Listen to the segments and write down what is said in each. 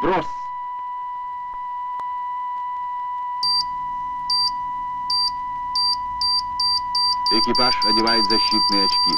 Брось! Экипаж одевает защитные очки.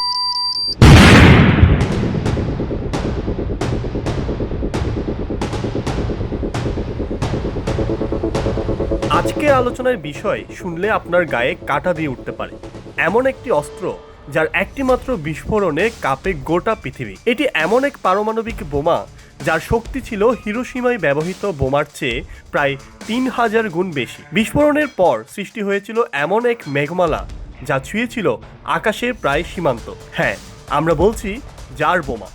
আজকের আলোচনার বিষয় শুনলে আপনার গায়ে কাটা দিয়ে উঠতে পারে এমন একটি অস্ত্র যার একটি মাত্র বিস্ফোরণে কাঁপে গোটা পৃথিবী এটি এমন এক পারমাণবিক বোমা যার শক্তি ছিল হিরোসীমায় ব্যবহৃত বোমার চেয়ে প্রায় তিন হাজার গুণ বেশি। বিস্ফোরণের পর সৃষ্টি হয়েছিল এমন এক মেঘমালা যা ছুঁয়েছিল আকাশের প্রায় সীমান্ত। হ্যাঁ আমরা বলছি যার বোমা।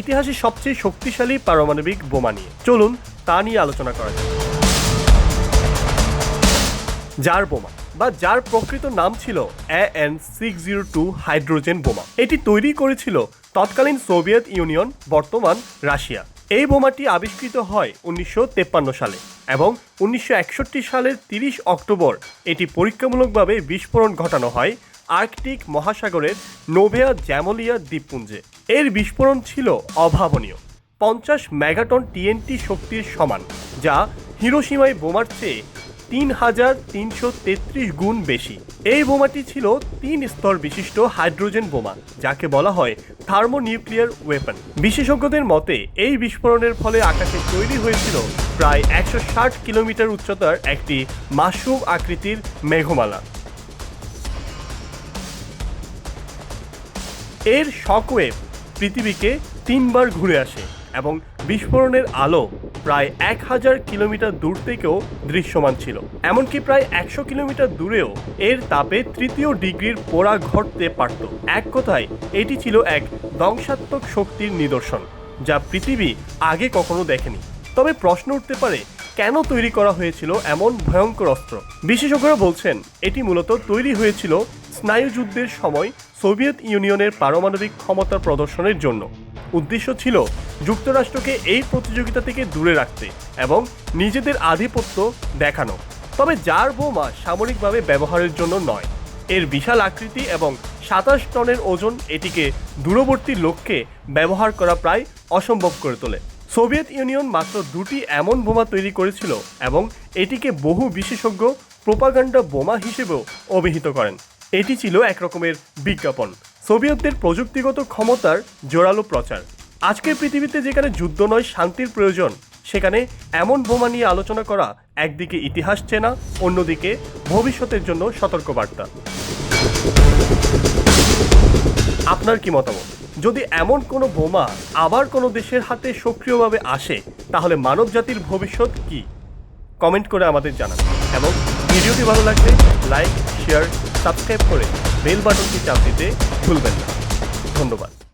ইতিহাসের সবচেয়ে শক্তিশালী পারমাণবিক বোমা নিয়ে। চলুন তা নিয়ে আলোচনা করা যাক। জার বোমা বা যার প্রকৃত নাম ছিল A N six zero two hydrogen বোমা। এটি তৈরি করেছিল তৎকালীন সোভিয়েত ইউনিয়ন, বর্তমান রাশিয়া। এই বোমাটি আবিষ্কৃত হয় উনিশশো সালে এবং উনিশশো একষট্টি সালের তিরিশ অক্টোবর এটি পরীক্ষামূলকভাবে বিস্ফোরণ ঘটানো হয় আর্কটিক মহাসাগরের নোভেয়া জ্যামোলিয়া দ্বীপপুঞ্জে। এর বিস্ফোরণ ছিল অভাবনীয়। পঞ্চাশ মেগাটন টিএনটি শক্তির সমান, যা হিরোসীমায় বোমার চেয়ে তিন হাজার তিনশো তেত্রিশ গুণ বেশি। এই বোমাটি ছিল তিন স্তর বিশিষ্ট হাইড্রোজেন বোমা, যাকে বলা হয় থার্মোনিউক্লিয়ার ওয়েপন। বিশেষজ্ঞদের মতে, এই বিস্ফোরণের ফলে আকাশে তৈরি হয়েছিল প্রায় একশো ষাট কিলোমিটার উচ্চতার একটি মাশরুম আকৃতির মেঘমালা। এর শকওয়েভ পৃথিবীকে তিনবার ঘুরে আসে। এবং বিস্ফোরণের আলো প্রায় এক হাজার কিলোমিটার দূর থেকেও দৃশ্যমান ছিল। এমনকি প্রায় একশো কিলোমিটার দূরেও এর তাপে তৃতীয় ডিগ্রির পোড়া ঘটতে পারত। এক কথায়, এটি ছিল এক ধ্বংসাত্মক শক্তির নিদর্শন, যা পৃথিবী আগে কখনো দেখেনি। তবে প্রশ্ন উঠতে পারে, কেন তৈরি করা হয়েছিল এমন ভয়ঙ্কর অস্ত্র? বিশেষজ্ঞরা বলছেন, এটি মূলত তৈরি হয়েছিল স্নায়ুযুদ্ধের সময় সোভিয়েত ইউনিয়নের পারমাণবিক ক্ষমতা প্রদর্শনের জন্য। উদ্দেশ্য ছিল যুক্তরাষ্ট্রকে এই প্রতিযোগিতা থেকে দূরে রাখতে এবং নিজেদের আধিপত্য দেখানো। তবে যার বোমা সামরিকভাবে ব্যবহারের জন্য নয়, এর বিশাল আকৃতি এবং সাতাশ টনের ওজন এটিকে দূরবর্তী লক্ষ্যে ব্যবহার করা প্রায় অসম্ভব করে তোলে। সোভিয়েত ইউনিয়ন মাত্র দুটি এমন বোমা তৈরি করেছিল এবং এটিকে বহু বিশেষজ্ঞ প্রোপাগান্ডা বোমা হিসেবেও অভিহিত করেন। এটি ছিল এক রকমের বিজ্ঞাপন। সোভিয়েতদের প্রযুক্তিগত ক্ষমতার জোরালো প্রচার। আজকের পৃথিবীতে যেখানে যুদ্ধ নয়, শান্তির প্রয়োজন, সেখানে এমন বোমা নিয়ে আলোচনা করা একদিকে ইতিহাস চেনা, অন্যদিকে ভবিষ্যতের জন্য সতর্কবার্তা। আপনার কি মতামত? যদি এমন কোনো বোমা আবার কোনো দেশের হাতে সক্রিয়ভাবে আসে, তাহলে মানব জাতির ভবিষ্যৎ কি? কমেন্ট করে আমাদের জানান। এবং ভিডিওটি ভালো লাগলে লাইক, শেয়ার, সাবস্ক্রাইব করে বেল বাটনটি চাপ দিতে ভুলবেন না। ধন্যবাদ।